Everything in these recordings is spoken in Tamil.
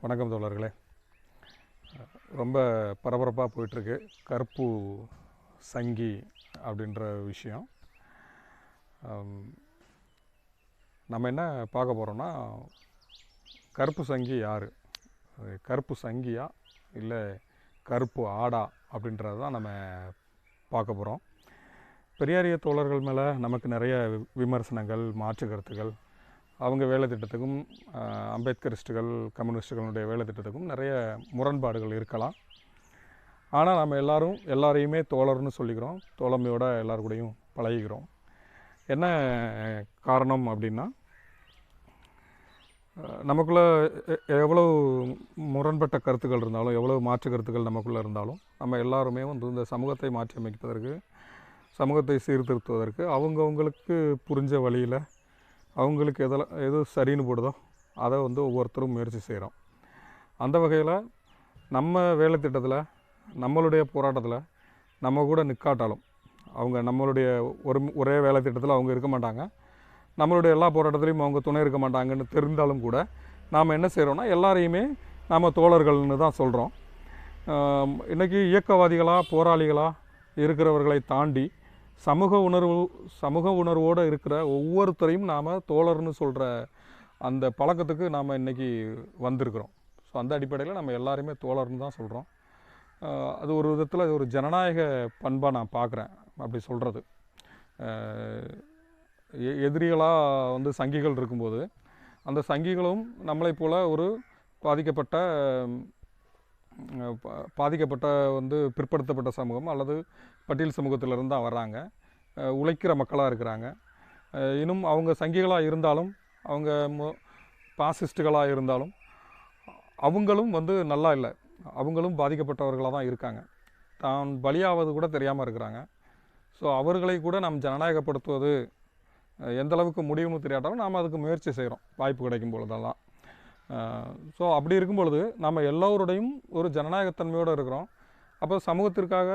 வணக்கம் தோழர்களே. ரொம்ப பரபரப்பாக போயிட்டுருக்கு. கருப்பு சங்கி அப்படின்ற விஷயம். நம்ம என்ன பார்க்க போகிறோம்னா கருப்பு சங்கி யார்? கருப்பு சங்கியா? இல்லை கருப்பு ஆடா அப்படின்றது தான் நம்ம பார்க்க போகிறோம் பெரியாரிய தோழர்கள் மேலே நமக்கு நிறைய வி- விமர்சனங்கள் மாற்று கருத்துக்கள் அவங்க வேலை திட்டத்துக்கும் அம்பேத்கரிஸ்டுகள் கம்யூனிஸ்டுகளுடைய வேலை திட்டத்துக்கும் நிறைய முரண்பாடுகள் இருக்கலாம். ஆனால் நம்ம எல்லாரும் எல்லாரையுமே தோழர்னு சொல்லிக்கிறோம். தோழமையோட எல்லார் கூடயும் பழகிக்கிறோம் என்ன காரணம் அப்படின்னா நமக்குள்ளே எவ்வளோ எ- எவ்வளவு முரண்பட்ட கருத்துக்கள் இருந்தாலும் எவ்வளவு மாற்று கருத்துக்கள் நமக்குள்ளே இருந்தாலும் நம்ம எல்லாருமே வந்து இந்த சமூகத்தை மாற்றி அமைப்பதற்கு சமூகத்தை சீர்திருத்துவதற்கு அவங்கவுங்களுக்கு புரிஞ்ச வழியில் அவங்களுக்கு எதில் எது சரின்னு போடுதோ அதை வந்து ஒவ்வொருத்தரும் முயற்சி செய்கிறோம். அந்த வகையில் நம்ம வேலை திட்டத்தில் நம்மளுடைய போராட்டத்தில் நம்ம கூட நிற்காட்டாலும் அவங்க நம்மளுடைய ஒரு ஒரே வேலை திட்டத்தில் அவங்க இருக்க மாட்டாங்க. நம்மளுடைய எல்லா போராட்டத்திலையும் அவங்க துணை இருக்க மாட்டாங்கன்னு தெரிந்தாலும் கூட நாம் என்ன செய்கிறோம்னா எல்லாரையுமே நாம் தோழர்கள்னு தான் சொல்கிறோம். இன்றைக்கி இயக்கவாதிகளாக போராளிகளாக இருக்கிறவர்களை தாண்டி சமூக உணர்வு சமூக உணர்வோடு இருக்கிற ஒவ்வொருத்தரையும் நாம் தோழர்னு சொல்கிற அந்த பழக்கத்துக்கு நாம் இன்றைக்கி வந்திருக்கிறோம். ஸோ அந்த அடிப்படையில் நம்ம எல்லாருமே தோழர்னு தான் சொல்கிறோம் அது ஒரு விதத்தில் அது ஒரு ஜனநாயக பண்பாக நான் பார்க்குறேன் அப்படி சொல்கிறது எதிரிகளாக வந்து சங்கிகள் இருக்கும்போது அந்த சங்கிகளும் நம்மளை போல் ஒரு பாதிக்கப்பட்ட பாதிக்கப்பட்ட வந்து பிற்படுத்தப்பட்ட சமூகம் அல்லது பட்டியல் சமூகத்திலிருந்து தான் வர்றாங்க. உழைக்கிற மக்களாக இருக்கிறாங்க. இன்னும் அவங்க சங்கிகளாக இருந்தாலும் அவங்க பாசிஸ்டுகளாக இருந்தாலும் அவங்களும் வந்து நல்லா இல்லை. அவங்களும் பாதிக்கப்பட்டவர்களாக தான் இருக்காங்க. தான் பலியாவது கூட தெரியாமல் இருக்கிறாங்க. ஸோ அவர்களை கூட நாம் ஜனநாயகப்படுத்துவது எந்தளவுக்கு முடியும்னு தெரியாட்டாலும் நாம் அதுக்கு முயற்சி செய்கிறோம் வாய்ப்பு கிடைக்கும் பொழுதெல்லாம். ஸோ அப்படி இருக்கும் பொழுது நம்ம எல்லோருடையும் ஒரு ஜனநாயகத்தன்மையோடு இருக்கிறோம். அப்போ சமூகத்திற்காக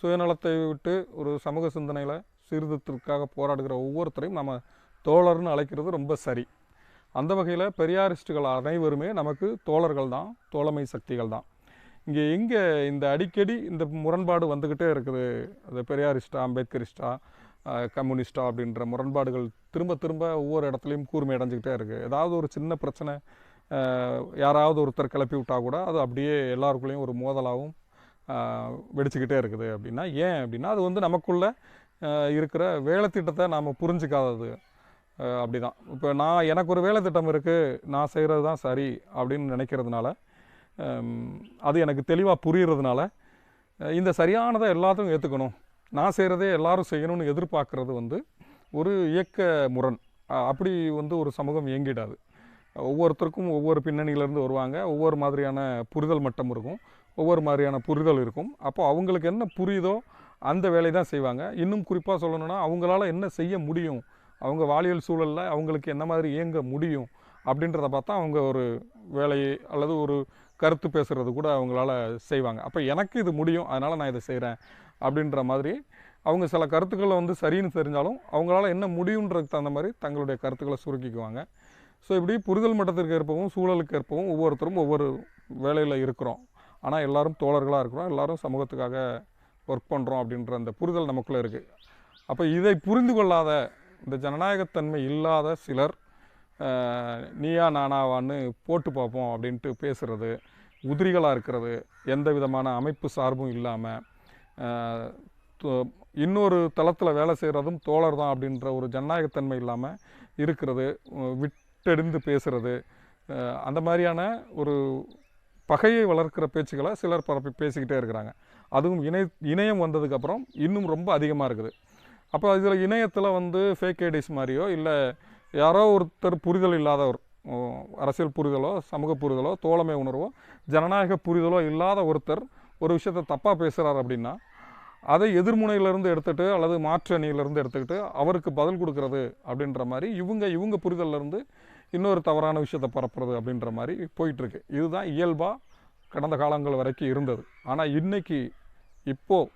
சுயநலத்தை விட்டு ஒரு சமூக சிந்தனையில் சீர்திருத்தத்திற்காக போராடுகிற ஒவ்வொருத்தரையும் நம்ம தோழர்னு அழைக்கிறது ரொம்ப சரி. அந்த வகையில் பெரியாரிஸ்டுகள் அனைவருமே நமக்கு தோழர்கள் தான் தோழமை சக்திகள் தான். இங்கே எங்கே இந்த அடிக்கடி இந்த முரண்பாடு வந்துக்கிட்டே இருக்குது? அது பெரியாரிஸ்டா அம்பேத்கரிஸ்டா கம்யூனிஸ்டா அப்படின்ற முரண்பாடுகள் திரும்ப திரும்ப ஒவ்வொரு இடத்துலையும் கூர்மை அடைஞ்சிக்கிட்டே இருக்குது ஏதாவது ஒரு சின்ன பிரச்சனை யாராவது ஒருத்தர் கிளப்பி விட்டால் கூட அது அப்படியே எல்லாருக்குள்ளேயும் ஒரு மோதலாகவும் வெடிச்சுக்கிட்டே இருக்குது. அப்படின்னா ஏன் அப்படின்னா அது வந்து நமக்குள்ளே இருக்கிற வேலைத்திட்டத்தை நாம் புரிஞ்சுக்காதது அப்படி அப்படிதான். இப்போ நான் எனக்கு ஒரு வேலை திட்டம் இருக்குது நான் செய்கிறது தான் சரி அப்படின்னு நினைக்கிறதுனால அது எனக்கு தெளிவாக புரியறதுனால இந்த சரியானதை எல்லாத்தையும் ஏற்றுக்கணும் நான் செய்கிறதே எல்லாரும் செய்யணும்னு எதிர்பார்க்கறது வந்து ஒரு இயக்க முரண். அப்படி வந்து ஒரு சமூகம் இயங்கிடாது. ஒவ்வொருத்தருக்கும் ஒவ்வொரு பின்னணியிலேருந்து வருவாங்க. ஒவ்வொரு மாதிரியான புரிதல் மட்டம் இருக்கும். ஒவ்வொரு மாதிரியான புரிதல் இருக்கும். அப்போ அவங்களுக்கு என்ன புரியுதோ அந்த வேலையை தான் செய்வாங்க. இன்னும் குறிப்பாக சொல்லணும்னா அவங்களால என்ன செய்ய முடியும்? அவங்க வாலியல் சூழலில் அவங்களுக்கு என்ன மாதிரி இயங்க முடியும்? அப்படின்றத பார்த்தா அவங்க ஒரு வேலையை அல்லது ஒரு கருத்து பேசுகிறது கூட அவங்களால செய்வாங்க. அப்போ எனக்கு இது முடியும் அதனால் நான் இதை செய்கிறேன் அப்படின்ற மாதிரி அவங்க சில கருத்துக்களை வந்து சரின்னு தெரிஞ்சாலும் அவங்களால என்ன முடியுன்றதுக்கு தகுந்த மாதிரி தங்களுடைய கருத்துக்களை சுருக்கிக்குவாங்க. ஸோ இப்படி புரிதல் மட்டத்திற்கு ஏற்பவும் சூழலுக்கு ஏற்பவும் ஒவ்வொருத்தரும் ஒவ்வொரு வேலையில் இருக்கிறோம். ஆனால் எல்லாரும் தோழர்களாக இருக்கிறோம். எல்லோரும் சமூகத்துக்காக ஒர்க் பண்ணுறோம் அப்படின்ற அந்த புரிதல் நமக்குள்ளே இருக்குது அப்போ இதை புரிந்து கொள்ளாத இந்த ஜனநாயகத்தன்மை இல்லாத சிலர் நீயா நானாவான்னு போட்டு பார்ப்போம் அப்படின்ட்டு பேசுகிறது உதிரிகளாக இருக்கிறது எந்த விதமான அமைப்பு சார்பும் இல்லாமல் இன்னொரு தளத்தில் வேலை செய்கிறதும் தோழர் தான் அப்படின்ற ஒரு ஜனநாயகத்தன்மை இல்லாமல் இருக்கிறது விட் விட்டெறிந்து பேசுகிறது அந்த மாதிரியான ஒரு பகையை வளர்க்கிற பேச்சுக்களை சிலர் பரப்பி பேசிக்கிட்டே இருக்கிறாங்க. அதுவும் இணை இணையம் வந்ததுக்கப்புறம் இன்னும் ரொம்ப அதிகமாக இருக்குது. அப்போ இதில் இணையத்தில் வந்து ஃபேக் ஐடிஸ் மாதிரியோ இல்லை யாரோ ஒருத்தர் புரிதல் இல்லாதவர் அரசியல் புரிதலோ சமூக புரிதலோ தோழமை உணர்வோ ஜனநாயக புரிதலோ இல்லாத ஒருத்தர் ஒரு விஷயத்தை தப்பாக பேசுகிறார் அப்படின்னா அதை எதிர்முனையிலேருந்து எடுத்துகிட்டு அல்லது மாற்று அணியிலேருந்து எடுத்துக்கிட்டு அவருக்கு பதில் கொடுக்கறது அப்படின்ற மாதிரி இவங்க இவங்க புரிதல்ல இருந்து இன்னொரு தவறான விஷயத்தை பரப்புறது அப்படின்ற மாதிரி போயிட்டுருக்கு. இதுதான் இயல்பாக கடந்த காலங்கள் வரைக்கும் இருந்தது. ஆனால் இன்னைக்கு இப்போது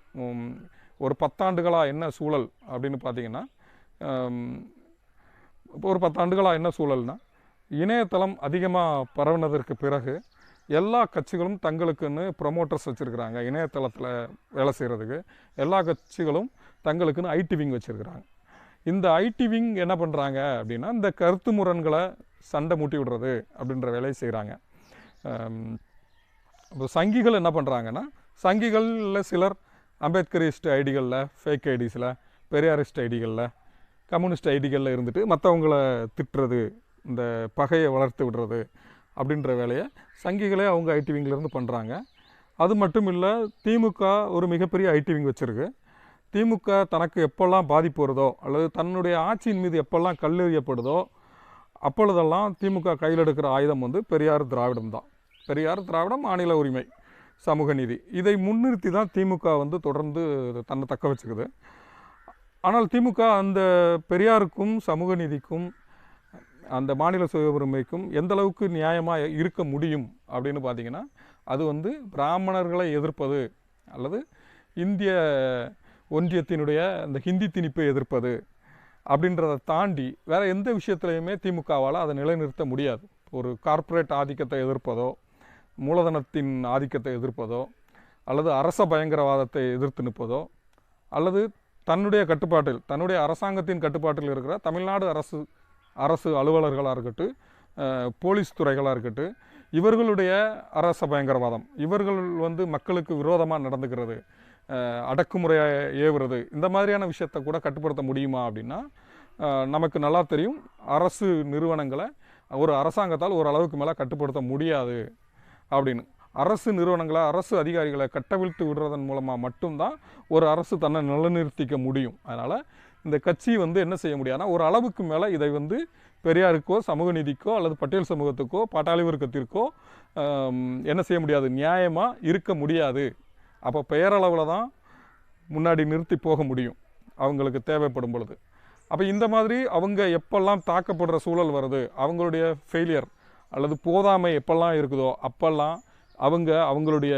ஒரு பத்தாண்டுகளாக என்ன சூழல் அப்படின்னு பார்த்தீங்கன்னா இப்போ ஒரு பத்தாண்டுகளாக என்ன சூழல்னா இணையதளம் அதிகமாக பரவினதற்கு பிறகு எல்லா கட்சிகளும் தங்களுக்குன்னு ப்ரொமோட்டர்ஸ் வச்சுருக்கிறாங்க இணையதளத்தில் வேலை செய்கிறதுக்கு எல்லா கட்சிகளும் தங்களுக்குன்னு ஐடி விங் வச்சுருக்கிறாங்க. இந்த ஐடி விங் என்ன பண்ணுறாங்க அப்படின்னா இந்த கருத்து முரண்களை சண்டை மூட்டி விடுறது அப்படின்ற வேலையை செய்கிறாங்க இப்போ சங்கிகள் என்ன பண்ணுறாங்கன்னா சங்கிகளில் சிலர் அம்பேத்கரிஸ்ட் ஐடிகளில் ஃபேக் ஐடிஸில் பெரியாரிஸ்ட் ஐடிகளில் கம்யூனிஸ்ட் ஐடிகளில் இருந்துட்டு மற்றவங்கள திட்டுறது இந்த பகையை வளர்த்து விடுறது அப்படின்ற வேலையை சங்கிகளே அவங்க ஐடி விங்கிலேருந்து பண்ணுறாங்க அது மட்டும் இல்லை திமுக ஒரு மிகப்பெரிய ஐடி விங் வச்சுருக்கு. திமுக தனக்கு எப்போல்லாம் பாதிப்பு வருதோ அல்லது தன்னுடைய ஆட்சியின் மீது எப்போல்லாம் கல்லெறியப்படுதோ அப்பொழுதெல்லாம் திமுக கையில் எடுக்கிற ஆயுதம் வந்து பெரியார் திராவிடம் தான். பெரியார் திராவிடம் மாநில உரிமை சமூக நீதி. இதை முன்னிறுத்தி தான் திமுக வந்து தொடர்ந்து தன்னை தக்க வச்சுக்குது. ஆனால் திமுக அந்த பெரியாருக்கும் சமூக நீதிக்கும் அந்த மாநில சுய உரிமைக்கும் எந்தளவுக்கு நியாயமாக இருக்க முடியும் அப்படின்னு பார்த்தீங்கன்னா அது வந்து பிராமணர்களை எதிர்ப்பது அல்லது இந்திய ஒன்றியத்தினுடைய அந்த ஹிந்தி திணிப்பை எதிர்ப்பது அப்படின்றத தாண்டி வேறு எந்த விஷயத்துலையுமே திமுகவால் அதை நிலைநிறுத்த முடியாது. ஒரு கார்ப்பரேட் ஆதிக்கத்தை எதிர்ப்பதோ மூலதனத்தின் ஆதிக்கத்தை எதிர்ப்பதோ அல்லது அரச பயங்கரவாதத்தை எதிர்த்து நிற்பதோ அல்லது தன்னுடைய கட்டுப்பாட்டில் தன்னுடைய அரசாங்கத்தின் கட்டுப்பாட்டில் இருக்கிற தமிழ்நாடு அரசு அரசு அலுவலர்களாக இருக்கட்டும் போலீஸ் துறைகளாக இருக்கட்டும் இவர்களுடைய அரச பயங்கரவாதம் இவர்கள் வந்து மக்களுக்கு விரோதமாக நடந்துக்கிறது அடக்குமுறையாக அடக்குமுறையை ஏவுறது இந்த மாதிரியான விஷயத்தை கூட கட்டுப்படுத்த முடியுமா அப்படின்னா நமக்கு நல்லா தெரியும் அரசு நிறுவனங்களை ஒரு அரசாங்கத்தால் ஓரளவுக்கு மேலே கட்டுப்படுத்த முடியாது அப்படின்னு. அரசு நிறுவனங்களை அரசு அதிகாரிகளை கட்டவிழ்த்து விடுறதன் மூலமாக மட்டும்தான் ஒரு அரசு தன்னை நிலைநிறுத்திக்க முடியும். அதனால் இந்த கட்சி வந்து என்ன செய்ய முடியாதுன்னா ஒரு அளவுக்கு மேலே இதை வந்து பெரியாருக்கோ சமூக நீதிக்கோ அல்லது பட்டேல் சமூகத்துக்கோ பாட்டாளி வர்க்கத்திற்கோ என்ன செய்ய முடியாது? நியாயமாக இருக்க முடியாது. அப்போ பெயரளவில் தான் முன்னாடி நிறுத்தி போக முடியும். அவங்களுக்கு தேவைப்படும் பொழுது. அப்போ இந்த மாதிரி அவங்க எப்பெல்லாம் தாக்கப்படுற சூழல் வருது? அவங்களுடைய ஃபெயிலியர் அல்லது போதாமை எப்பெல்லாம் இருக்குதோ அப்பெல்லாம் அவங்க அவங்களுடைய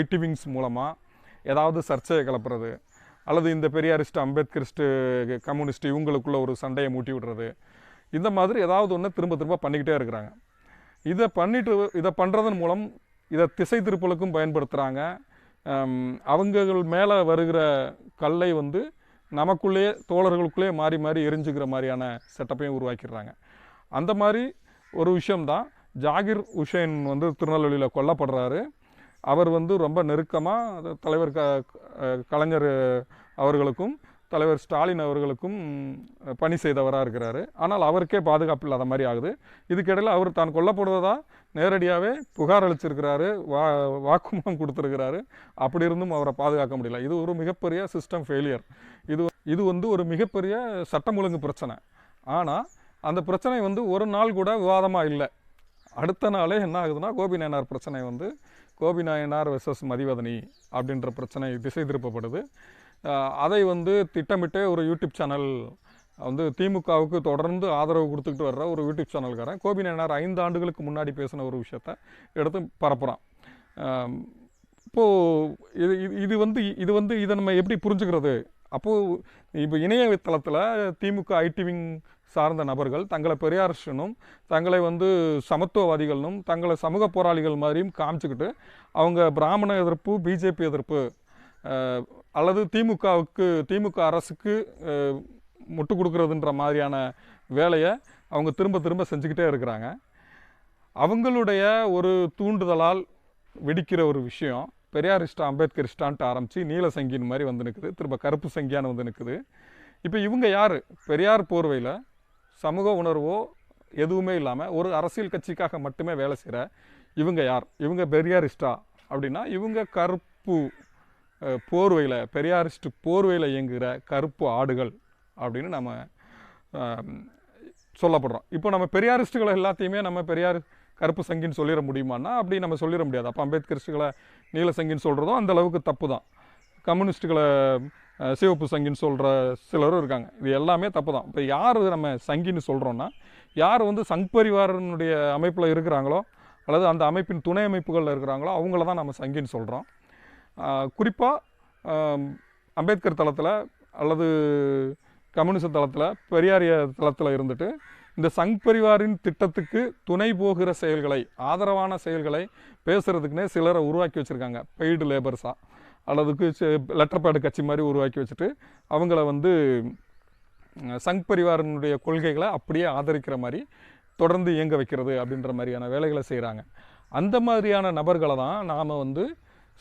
ஐடி விங்ஸ் மூலமாக ஏதாவது சர்ச்சையை கிளப்புறது அல்லது இந்த பெரியாரிஸ்ட் அம்பேத்கரிஸ்ட்டு கம்யூனிஸ்ட் இவங்களுக்குள்ள ஒரு சண்டையை மூட்டி விடுறது இந்த மாதிரி ஏதாவது ஒன்று திரும்ப திரும்ப பண்ணிக்கிட்டே இருக்கிறாங்க. இதை பண்ணிட்டு இதை பண்ணுறதன் மூலம் இதை திசை திருப்பலுக்கும் பயன்படுத்துகிறாங்க அவங்கள் மேலே வருகிற கல்லை வந்து நமக்குள்ளேயே தோழர்களுக்குள்ளேயே மாறி மாறி எரிஞ்சுக்கிற மாதிரியான செட்டப்பையும் உருவாக்கிடுறாங்க. அந்த மாதிரி ஒரு விஷயம்தான். ஜாகிர் உஷேன் வந்து திருநெல்வேலியில் கொல்லப்படுறாரு. அவர் வந்து ரொம்ப நெருக்கமாக தலைவர் க கலைஞர் அவர்களுக்கும் தலைவர் ஸ்டாலின் அவர்களுக்கும் பணி செய்தவராக இருக்கிறார். ஆனால் அவருக்கே பாதுகாப்பு இல்லாத மாதிரி ஆகுது. இதுக்கிடையில் அவர் தான் கொல்லப்படுவதா? நேரடியாகவே புகார் அளிச்சிருக்கிறாரு. வா வாக்குமூலம் கொடுத்துருக்கிறாரு. அப்படி இருந்தும் அவரை பாதுகாக்க முடியல. இது ஒரு மிகப்பெரிய சிஸ்டம் ஃபெயிலியர் இது இது வந்து ஒரு மிகப்பெரிய சட்டம் ஒழுங்கு பிரச்சனை. ஆனால் அந்த பிரச்சனை வந்து ஒரு நாள் கூட விவாதமாக இல்லை. அடுத்த நாளே என்ன ஆகுதுன்னா கோபி நாயனார் பிரச்சனை வந்து கோபி நாயனார் வெர்சஸ் மதிவதனி அப்படின்ற பிரச்சனை திசை திருப்பப்படுது. அதை வந்து திட்டமிட்டே ஒரு யூடியூப் சேனல் வந்து திமுகவுக்கு தொடர்ந்து ஆதரவு கொடுத்துக்கிட்டு வர்ற ஒரு யூடியூப் சேனல்காரன் கோபி நாயனார் ஐந்து ஆண்டுகளுக்கு முன்னாடி பேசின ஒரு விஷயத்த எடுத்து பரப்புகிறான் இப்போது இது இது- இது வந்து இது வந்து இதை நம்ம எப்படி புரிஞ்சுக்கிறது? அப்போது இப்போ இணையதளத்தில் திமுக ஐடிவிங் சார்ந்த நபர்கள் தங்களை பெரியாரிஸ்டனும் தங்களை வந்து சமத்துவவாதிகள்னும் தங்களை சமூக போராளிகள் மாதிரியும் காமிச்சுக்கிட்டு அவங்க பிராமண எதிர்ப்பு பிஜேபி எதிர்ப்பு அல்லது திமுகவுக்கு திமுக அரசுக்கு முட்டு கொடுக்குறதுன்ற மாதிரியான வேலையை அவங்க திரும்ப திரும்ப செஞ்சுக்கிட்டே இருக்கிறாங்க. அவங்களுடைய ஒரு தூண்டுதலால் வெடிக்கிற ஒரு விஷயம் பெரியாரிஸ்டா அம்பேத்கரிஸ்டான்ட்டு ஆரம்பித்து நீல சங்கின் மாதிரி வந்து நிற்குது திரும்ப கருப்பு சங்கியான்னு வந்து நிற்குது இப்போ இவங்க யார்? பெரியார் போர்வையில் சமூக உணர்வோ எதுவுமே இல்லாமல் ஒரு அரசியல் கட்சிக்காக மட்டுமே வேலை செய்கிற இவங்க யார்? இவங்க பெரியாரிஸ்டா அப்படின்னா இவங்க கருப்பு போர்வையில் பெரியாரிஸ்ட் போர்வையில் இயங்குகிற கருப்பு ஆடுகள் அப்படின்னு நம்ம சொல்லப்படுறோம். இப்போ நம்ம பெரியாரிஸ்ட்டுகளை எல்லாத்தையுமே நம்ம பெரியார் கருப்பு சங்கின்னு சொல்லிட முடியுமான்னா அப்படி நம்ம சொல்லிட முடியாது. அப்போ அம்பேத்கரிஸ்டுகளை நீல சங்கின்னு சொல்கிறதும் அந்த அளவுக்கு தப்பு தான். கம்யூனிஸ்ட்டுகளை சிவப்பு சங்கின்னு சொல்கிற சிலரும் இருக்காங்க. இது எல்லாமே தப்பு தான் இப்போ யார் நம்ம சங்கின்னு சொல்கிறோன்னா யார் வந்து சங் பரிவாரனுடைய அமைப்பில் இருக்கிறாங்களோ அல்லது அந்த அமைப்பின் துணை அமைப்புகளில் இருக்கிறாங்களோ அவங்கள தான் நம்ம சங்கின்னு சொல்கிறோம் குறிப்பாக அம்பேத்கர் தளத்தில் அல்லது கம்யூனிச தளத்தில் பெரியாரிய தளத்தில் இருந்துட்டு இந்த சங் பரிவாரின் திட்டத்துக்கு துணை போகிற செயல்களை ஆதரவான செயல்களை பேசுகிறதுக்குனே சிலரை உருவாக்கி வச்சுருக்காங்க. பெய்டு லேபர்ஸாக அல்லதுக்கு லெட்டர் பேடு கட்சி மாதிரி உருவாக்கி வச்சுட்டு அவங்கள வந்து சங் பரிவாரனுடைய கொள்கைகளை அப்படியே ஆதரிக்கிற மாதிரி தொடர்ந்து இயங்க வைக்கிறது அப்படின்ற மாதிரியான வேலைகளை செய்கிறாங்க அந்த மாதிரியான நபர்களை தான் நாம் வந்து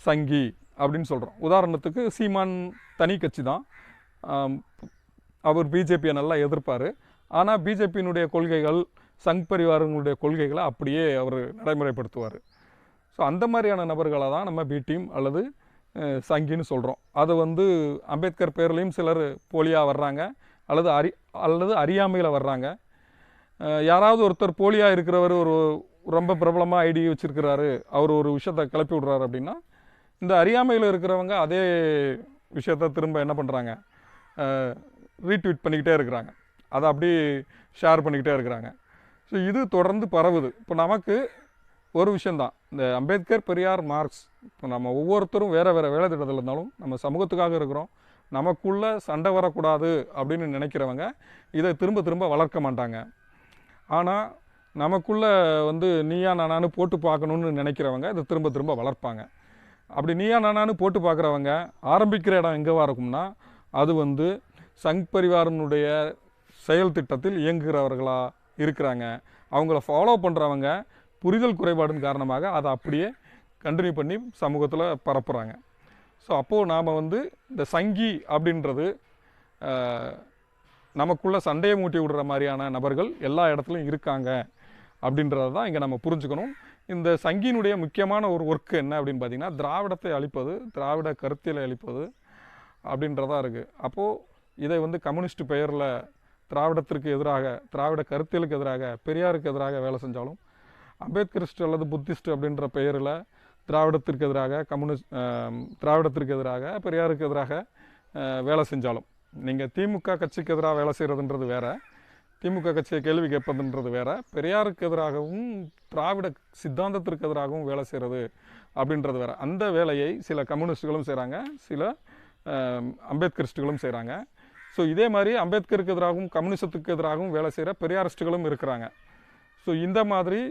சங்கி அப்படின்னு சொல்கிறோம் உதாரணத்துக்கு சீமான் தனி கட்சி தான். அவர் பிஜேபியை நல்லா எதிர்ப்பார். ஆனால் பிஜேபியினுடைய கொள்கைகள் சங் பரிவாரங்களுடைய கொள்கைகளை அப்படியே அவர் நடைமுறைப்படுத்துவார். ஸோ அந்த மாதிரியான நபர்களை தான் நம்ம பி டீம் அல்லது சங்கின்னு சொல்கிறோம் அது வந்து அம்பேத்கர் பேர்லேயும் சிலர் போலியாக வர்றாங்க. அல்லது அறி அல்லது அறியாமையில் வர்றாங்க. யாராவது ஒருத்தர் போலியாக இருக்கிறவர் ஒரு ரொம்ப பிரபலமாக ஐடி வச்சுருக்கிறாரு. அவர் ஒரு விஷயத்தை கிளப்பி விடுறாரு அப்படின்னா இந்த அறியாமையில் இருக்கிறவங்க அதே விஷயத்த திரும்ப என்ன பண்ணுறாங்க ரீட்வீட் பண்ணிக்கிட்டே இருக்கிறாங்க. அதை அப்படி ஷேர் பண்ணிக்கிட்டே இருக்கிறாங்க. ஸோ இது தொடர்ந்து பரவுது. இப்போ நமக்கு ஒரு விஷயந்தான் இந்த அம்பேத்கர் பெரியார் மார்க்ஸ் இப்போ நம்ம ஒவ்வொருத்தரும் வேறு வேறு வேலை திட்டத்தில் இருந்தாலும் நம்ம சமூகத்துக்காக இருக்கிறோம். நமக்குள்ளே சண்டை வரக்கூடாது அப்படின்னு நினைக்கிறவங்க இதை திரும்ப திரும்ப வளர்க்க மாட்டாங்க. ஆனால் நமக்குள்ளே வந்து நீயா நானானு போட்டு பார்க்கணுன்னு நினைக்கிறவங்க இதை திரும்ப திரும்ப வளர்ப்பாங்க. அப்படி நீயா நானானு போட்டு பார்க்குறவங்க ஆரம்பிக்கிற இடம் எங்கேவா இருக்கும்னா அது வந்து சங் பரிவாரனுடைய செயல் திட்டத்தில் இயங்குகிறவர்களாக இருக்கிறாங்க. அவங்கள ஃபாலோ பண்ணுறவங்க புரிதல் குறைபாடின் காரணமாக அதை அப்படியே கண்டினியூ பண்ணி சமூகத்தில் பரப்புகிறாங்க ஸோ அப்போது நாம் வந்து இந்த சங்கி அப்படின்றது நமக்குள்ளே நமக்குள்ள சண்டையை மூட்டி விடுற மாதிரியான நபர்கள் எல்லா இடத்துலையும் இருக்காங்க அப்படின்றத தான் இங்கே நம்ம புரிஞ்சுக்கணும். இந்த சங்கியினுடைய முக்கியமான ஒரு ஒர்க் என்ன அப்படின்னு பார்த்தீங்கன்னா திராவிடத்தை அழிப்பது திராவிட கருத்தியலை அழிப்பது அப்படின்றதா இருக்குது அப்போது இதை வந்து கம்யூனிஸ்ட் பெயரில் திராவிடத்திற்கு எதிராக திராவிட கருத்தியலுக்கு எதிராக பெரியாருக்கு எதிராக வேலை செஞ்சாலும் அம்பேத்கரிஸ்ட் அல்லது புத்திஸ்ட் அப்படின்ற பெயரில் திராவிடத்திற்கு எதிராக கம்யூனிஸ்ட் திராவிடத்திற்கு எதிராக பெரியாருக்கு எதிராக வேலை செஞ்சாலும். நீங்கள் திமுக கட்சிக்கு எதிராக வேலை செய்கிறதுன்றது வேற. திமுக கட்சியை கேள்வி கேட்பதுன்றது வேற. பெரியாருக்கு எதிராகவும் திராவிட சித்தாந்தத்திற்கு எதிராகவும் வேலை செய்கிறது அப்படின்றது வேற. அந்த வேலையை சில கம்யூனிஸ்டுகளும் செய்கிறாங்க சில அம்பேத்கரிஸ்ட்டுகளும் அம்பேத்கரிஸ்டுகளும் செய்கிறாங்க ஸோ இதே மாதிரி அம்பேத்கருக்கு எதிராகவும் கம்யூனிசத்துக்கு எதிராகவும் வேலை செய்கிற பெரியாரிஸ்டுகளும் இருக்கிறாங்க. ஸோ இந்த மாதிரி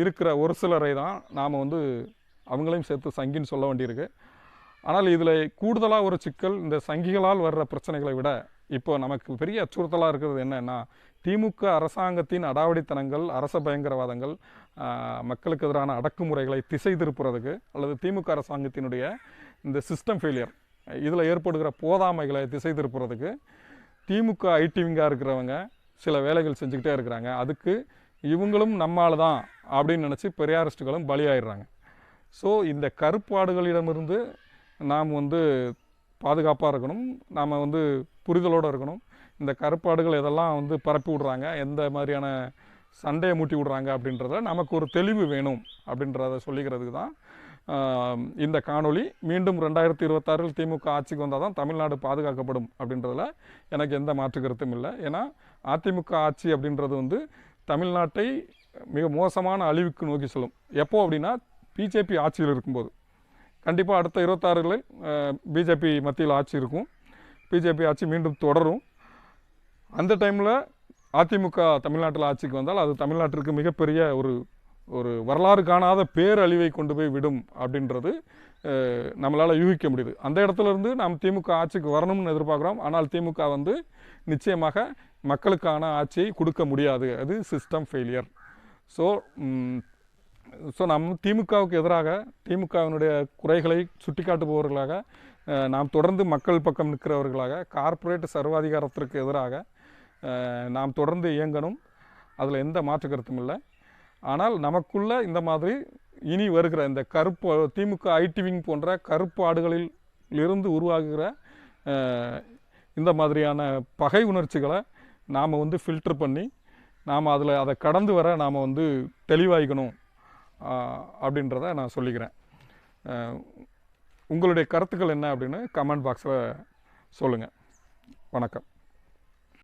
இருக்கிற ஒரு சிலரை தான் நாம் வந்து அவங்களையும் சேர்த்து சங்கின்னு சொல்ல வேண்டியிருக்கு. ஆனால் இதில் கூடுதலாக ஒரு சிக்கல் இந்த சங்கிகளால் வர்ற பிரச்சனைகளை விட இப்போ நமக்கு பெரிய அச்சுறுத்தலாக இருக்கிறது என்னன்னா திமுக அரசாங்கத்தின் அடாவடித்தனங்கள் அரச பயங்கரவாதங்கள் மக்களுக்கு எதிரான அடக்குமுறைகளை திசை திருப்புறதுக்கு அல்லது திமுக அரசாங்கத்தினுடைய இந்த சிஸ்டம் ஃபெயிலியர் இதில் ஏற்படுகிற போதாமைகளை திசை திருப்புறதுக்கு திமுக ஐடிவிங்காக இருக்கிறவங்க சில வேலைகள் செஞ்சுக்கிட்டே இருக்கிறாங்க. அதுக்கு இவங்களும் நம்மால் தான் அப்படின்னு நினச்சி பெரியாரிஸ்ட்டுகளும் பலியாயிடுறாங்க. ஸோ இந்த கருப்பாடுகளிடமிருந்து நாம் வந்து பாதுகாப்பாக இருக்கணும். நாம் வந்து புரிதலோடு இருக்கணும். இந்த கருப்பாடுகள் எதெல்லாம் வந்து பரப்பி விடுறாங்க எந்த மாதிரியான சண்டையை மூட்டி விடுறாங்க அப்படின்றத நமக்கு ஒரு தெளிவு வேணும் அப்படின்றத சொல்லிக்கிறதுக்கு தான் இந்த காணொளி மீண்டும் ரெண்டாயிரத்தி இருபத்தாறில் திமுக ஆட்சிக்கு வந்தால் தான் தமிழ்நாடு பாதுகாக்கப்படும் அப்படின்றதில் எனக்கு எந்த மாற்று கருத்தும் இல்லை. ஏன்னா அதிமுக ஆட்சி அப்படின்றது வந்து தமிழ்நாட்டை மிக மோசமான அழிவுக்கு நோக்கி செல்லும். எப்போ அப்படின்னா பிஜேபி ஆட்சியில் இருக்கும்போது. கண்டிப்பாக அடுத்த இருபத்தாறில் பிஜேபி மத்தியில் ஆட்சி இருக்கும். பிஜேபி ஆட்சி மீண்டும் தொடரும். அந்த டைமில் அதிமுக தமிழ்நாட்டில் ஆட்சிக்கு வந்தால் அது தமிழ்நாட்டிற்கு மிகப்பெரிய ஒரு ஒரு வரலாறு காணாத பேரழிவை கொண்டு போய் விடும் அப்படின்றது நம்மளால் யூகிக்க முடியுது. அந்த இடத்துலேருந்து நாம் திமுக ஆட்சிக்கு வரணும்னு எதிர்பார்க்குறோம். ஆனால் திமுக வந்து நிச்சயமாக மக்களுக்கான ஆட்சியை கொடுக்க முடியாது. அது சிஸ்டம் ஃபெயிலியர் ஸோ ஸோ நம் திமுகவுக்கு எதிராக திமுகவினுடைய குறைகளை சுட்டிக்காட்டுபவர்களாக நாம் தொடர்ந்து மக்கள் பக்கம் நிற்கிறவர்களாக கார்ப்பரேட் சர்வாதிகாரத்திற்கு எதிராக நாம் தொடர்ந்து இயங்கணும். அதில் எந்த மாற்று கருத்தும் இல்லை. ஆனால் நமக்குள்ள இந்த மாதிரி இனி வருகிற இந்த கருப்பு திமுக ஐடிவிங் போன்ற கருப்பு ஆடுகளில் இருந்து உருவாகுகிற இந்த மாதிரியான பகை உணர்ச்சிகளை நாம் வந்து ஃபில்டர் பண்ணி நாம் அதில் அதை கடந்து வர நாம் வந்து தெளிவாகிக்கணும் அப்படின்றத நான் சொல்லிக்கிறேன். உங்களுடைய கருத்துக்கள் என்ன அப்படின்னு கமெண்ட் பாக்ஸில் சொல்லுங்கள் வணக்கம்.